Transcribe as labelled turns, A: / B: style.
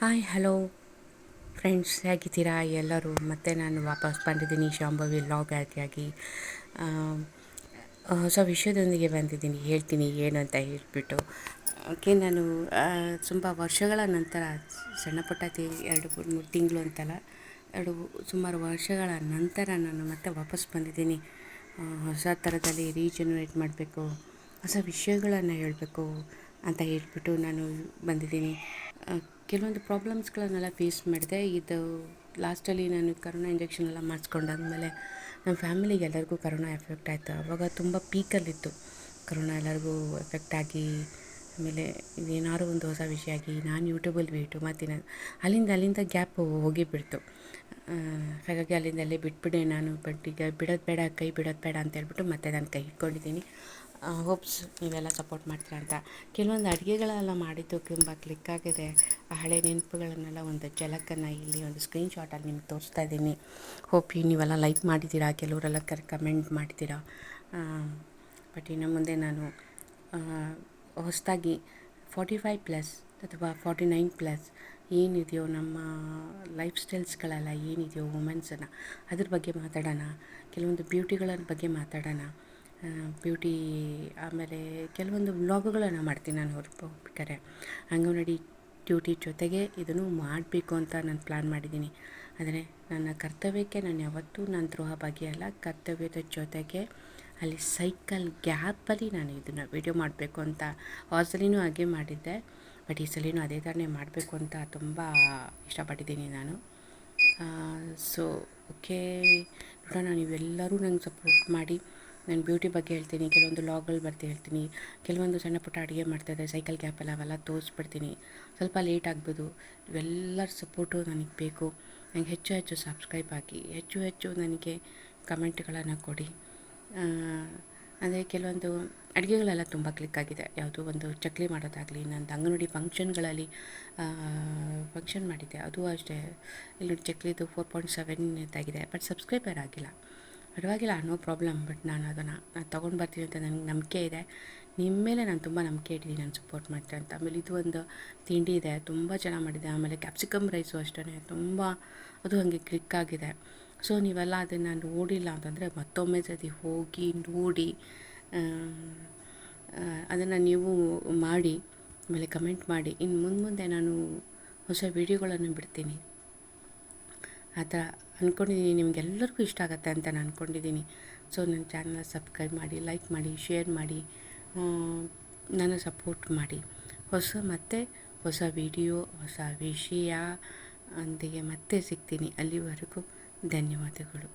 A: Hi hello friends ಹೇಗಿದ್ದೀರಾ? ಎಲ್ಲರೂ ಮತ್ತೆ ನಾನು ವಾಪಸ್ ಬಂದಿದ್ದೀನಿ ಶಾಂಭವಿ ಲಾಗ್ ಆಗಿ ಹೊಸ ವಿಷಯದೊಂದಿಗೆ ಬಂದಿದ್ದೀನಿ. ಹೇಳ್ತೀನಿ ಏನು ಅಂತ ಹೇಳಿಬಿಟ್ಟು. ಓಕೆ, ನಾನು ತುಂಬ ವರ್ಷಗಳ ನಂತರ, ಸಣ್ಣ ಪುಟ್ಟ ತಿ, ಎರಡು ಮೂರು ತಿಂಗಳು ಅಂತಲ್ಲ, ಎರಡು ಸುಮಾರು ವರ್ಷಗಳ ನಂತರ ನಾನು ಮತ್ತೆ ವಾಪಸ್ ಬಂದಿದ್ದೀನಿ. ಹೊಸ ಥರದಲ್ಲಿ ರೀಜನರೇಟ್ ಮಾಡಬೇಕು, ಹೊಸ ವಿಷಯಗಳನ್ನು ಹೇಳಬೇಕು ಅಂತ ಹೇಳ್ಬಿಟ್ಟು ನಾನು ಬಂದಿದ್ದೀನಿ. ಕೆಲವೊಂದು ಪ್ರಾಬ್ಲಮ್ಸ್ಗಳನ್ನೆಲ್ಲ ಫೇಸ್ ಮಾಡಿದೆ. ಇದು ಲಾಸ್ಟಲ್ಲಿ ನಾನು ಕರೋನಾ ಇಂಜೆಕ್ಷನ್ ಎಲ್ಲ ಮಾಡಿಸ್ಕೊಂಡಾದ್ಮೇಲೆ ನಮ್ಮ ಫ್ಯಾಮಿಲಿಗೆ ಎಲ್ಲರಿಗೂ ಕರೋನಾ ಎಫೆಕ್ಟ್ ಆಯಿತು. ಅವಾಗ ತುಂಬ ಪೀಕಲ್ಲಿತ್ತು ಕರೋನಾ ಎಲ್ಲರಿಗೂ ಎಫೆಕ್ಟ್ ಆಗಿ, ಆಮೇಲೆ ಏನಾದ್ರು ಒಂದು ಹೊಸ ವಿಷಯ ಆಗಿ ನಾನು ಯೂಟ್ಯೂಬಲ್ಲಿ ಬಿಟ್ಟು ಮತ್ತು ನಾನು ಅಲ್ಲಿಂದ ಅಲ್ಲಿಂದ ಗ್ಯಾಪು ಹೋಗಿಬಿಡ್ತು. ಹಾಗಾಗಿ ಅಲ್ಲಿಂದ ಅಲ್ಲೇ ಬಿಟ್ಬಿಟ್ಟೆ ನಾನು. ಬಟ್ ಈಗ ಬಿಡೋದು ಬೇಡ, ಕೈ ಬಿಡೋದು ಬೇಡ ಅಂತ ಹೇಳ್ಬಿಟ್ಟು ಮತ್ತೆ ನಾನು ಕೈ ಇಟ್ಕೊಂಡಿದ್ದೀನಿ. ಹೋಪ್ಸ್, ನೀವೆಲ್ಲ ಸಪೋರ್ಟ್ ಮಾಡ್ತೀರ ಅಂತ. ಕೆಲವೊಂದು ಅಡುಗೆಗಳೆಲ್ಲ ಮಾಡಿದ್ದು ತುಂಬ ಕ್ಲಿಕ್ ಆಗಿದೆ. ಆ ಹಳೆ ನೆನಪುಗಳನ್ನೆಲ್ಲ ಒಂದು ಝಲಕನ್ನು ಇಲ್ಲಿ ಒಂದು ಸ್ಕ್ರೀನ್ ಶಾಟಲ್ಲಿ ನಿಮ್ಗೆ ತೋರಿಸ್ತಾ ಇದ್ದೀನಿ. ಹೋಪ್ ನೀವೆಲ್ಲ ಲೈಕ್ ಮಾಡಿದ್ದೀರಾ, ಕೆಲವರೆಲ್ಲ ಕರ್ ಕಮೆಂಟ್ ಮಾಡಿದ್ದೀರಾ ಬಟ್ ಇನ್ನು ಮುಂದೆ ನಾನು ಹೊಸದಾಗಿ ಫಾರ್ಟಿ ಫೈವ್ ಪ್ಲಸ್ ಅಥವಾ ಫಾರ್ಟಿ ನೈನ್ ಪ್ಲಸ್ ಏನಿದೆಯೋ ನಮ್ಮ ಲೈಫ್ ಸ್ಟೈಲ್ಸ್ಗಳೆಲ್ಲ ಏನಿದೆಯೋ ವುಮೆನ್ಸನ್ನು ಅದ್ರ ಬಗ್ಗೆ ಮಾತಾಡೋಣ. ಕೆಲವೊಂದು ಬ್ಯೂಟಿಗಳ ಬಗ್ಗೆ ಮಾತಾಡೋಣ. ಬ್ಯೂಟಿ ಆಮೇಲೆ ಕೆಲವೊಂದು ವ್ಲಾಗುಗಳನ್ನು ಮಾಡ್ತೀನಿ ನಾನು ಹೊರಬೇಕಾರೆ ಅಂಗನವಾಡಿ ಡ್ಯೂಟಿ ಜೊತೆಗೆ ಇದನ್ನು ಮಾಡಬೇಕು ಅಂತ ನಾನು ಪ್ಲ್ಯಾನ್ ಮಾಡಿದ್ದೀನಿ. ಆದರೆ ನನ್ನ ಕರ್ತವ್ಯಕ್ಕೆ ನಾನು ಯಾವತ್ತೂ ನಾನು ದ್ರೋಹ ಬಗೆಯಲ್ಲ ಕರ್ತವ್ಯದ ಜೊತೆಗೆ ಅಲ್ಲಿ ಸೈಕಲ್ ಗ್ಯಾಪಲ್ಲಿ ನಾನು ಇದನ್ನು ವಿಡಿಯೋ ಮಾಡಬೇಕು ಅಂತ. ಸಲಿನೂ ಹಾಗೆ ಮಾಡಿದ್ದೆ. ಬಟ್ ಈ ಸಲಿನೂ ಅದೇ ಥರನೇ ಮಾಡಬೇಕು ಅಂತ ತುಂಬ ಇಷ್ಟಪಟ್ಟಿದ್ದೀನಿ ನಾನು. ಸೊ ಓಕೆ ನೋಡೋಣ, ನೀವೆಲ್ಲರೂ ನಂಗೆ ಸಪೋರ್ಟ್ ಮಾಡಿ. ನಾನು ಬ್ಯೂಟಿ ಬಗ್ಗೆ ಹೇಳ್ತೀನಿ, ಕೆಲವೊಂದು ಲಾಗ್ಗಳು ಬರ್ತಾ ಹೇಳ್ತೀನಿ, ಕೆಲವೊಂದು ಸಣ್ಣ ಪುಟ್ಟ ಅಡುಗೆ ಮಾಡ್ತಾಯಿದ್ದೆ ಸೈಕಲ್ ಕ್ಯಾಪೆಲ್ಲ ಅವೆಲ್ಲ ತೋರಿಸ್ಬಿಡ್ತೀನಿ. ಸ್ವಲ್ಪ ಲೇಟ್ ಆಗ್ಬೋದು, ಇವೆಲ್ಲರ ಸಪೋರ್ಟು ನನಗೆ ಬೇಕು. ನನಗೆ ಹೆಚ್ಚು ಹೆಚ್ಚು ಸಬ್ಸ್ಕ್ರೈಬ್ ಆಗಿ ಹೆಚ್ಚು ಹೆಚ್ಚು ನನಗೆ ಕಮೆಂಟ್ಗಳನ್ನು ಕೊಡಿ. ಅಂದರೆ ಕೆಲವೊಂದು ಅಡುಗೆಗಳೆಲ್ಲ ತುಂಬ ಕ್ಲಿಕ್ ಆಗಿದೆ. ಯಾವುದೋ ಒಂದು ಚಕ್ಲಿ ಮಾಡೋದಾಗಲಿ, ನಂದು ಅಂಗನವಾಡಿ ಫಂಕ್ಷನ್ಗಳಲ್ಲಿ ಫಂಕ್ಷನ್ ಮಾಡಿದ್ದೆ. ಅದು ಅಷ್ಟೇ. ಇಲ್ಲಿ ಚಕ್ಲಿದು ಫೋರ್ ಪಾಯಿಂಟ್ ಸೆವೆನ್ ಇದಾಗಿದೆ ಬಟ್ ಸಬ್ಸ್ಕ್ರೈಬರ್ ಆಗಿಲ್ಲ. ಪರವಾಗಿಲ್ಲ, ನೋ ಪ್ರಾಬ್ಲಮ್, ಬಟ್ ನಾನು ಅದನ್ನು ನಾನು ತೊಗೊಂಡು ಬರ್ತೀನಿ ಅಂತ ನನಗೆ ನಂಬಿಕೆ ಇದೆ. ನಿಮ್ಮ ಮೇಲೆ ನಾನು ತುಂಬ ನಂಬಿಕೆ ಇಟ್ಟಿದ್ದೀನಿ ನಾನು ಸಪೋರ್ಟ್ ಮಾಡ್ತೀನಿ ಅಂತ. ಆಮೇಲೆ ಇದು ಒಂದು ತಿಂಡಿ ಇದೆ, ತುಂಬ ಚೆನ್ನಾಗಿ ಮಾಡಿದೆ. ಆಮೇಲೆ ಕ್ಯಾಪ್ಸಿಕಮ್ ರೈಸು ಅಷ್ಟೇ ತುಂಬ ಅದು ಹಾಗೆ ಕ್ಲಿಕ್ ಆಗಿದೆ. ಸೊ ನೀವೆಲ್ಲ ಅದನ್ನು ನೋಡಿಲ್ಲ ಅಂತಂದರೆ ಮತ್ತೊಮ್ಮೆ ಸತಿ ಹೋಗಿ ನೋಡಿ ಅದನ್ನು ನೀವು ಮಾಡಿ, ಆಮೇಲೆ ಕಮೆಂಟ್ ಮಾಡಿ. ಇನ್ನು ಮುಂದೆ ಮುಂದೆ ನಾನು ಹೊಸ ವೀಡಿಯೋಗಳನ್ನು ಬಿಡ್ತೀನಿ. ಆ ಥರ ಅಂದ್ಕೊಂಡಿದ್ದೀನಿ ನಿಮಗೆಲ್ಲರಿಗೂ ಇಷ್ಟ ಆಗುತ್ತೆ ಅಂತ ನಾನು ಅಂದ್ಕೊಂಡಿದ್ದೀನಿ ಸೊ ನನ್ನ ಚಾನಲ್ ಸಬ್ಸ್ಕ್ರೈಬ್ ಮಾಡಿ ಲೈಕ್ ಮಾಡಿ ಶೇರ್ ಮಾಡಿ ನನ್ನ ಸಪೋರ್ಟ್ ಮಾಡಿ. ಹೊಸ ಮತ್ತೆ ಹೊಸ ವಿಡಿಯೋ ಹೊಸ ವಿಷಯ ಅಂದಿಗೆ ಮತ್ತೆ ಸಿಗ್ತೀನಿ. ಅಲ್ಲಿವರೆಗೂ ಧನ್ಯವಾದಗಳು.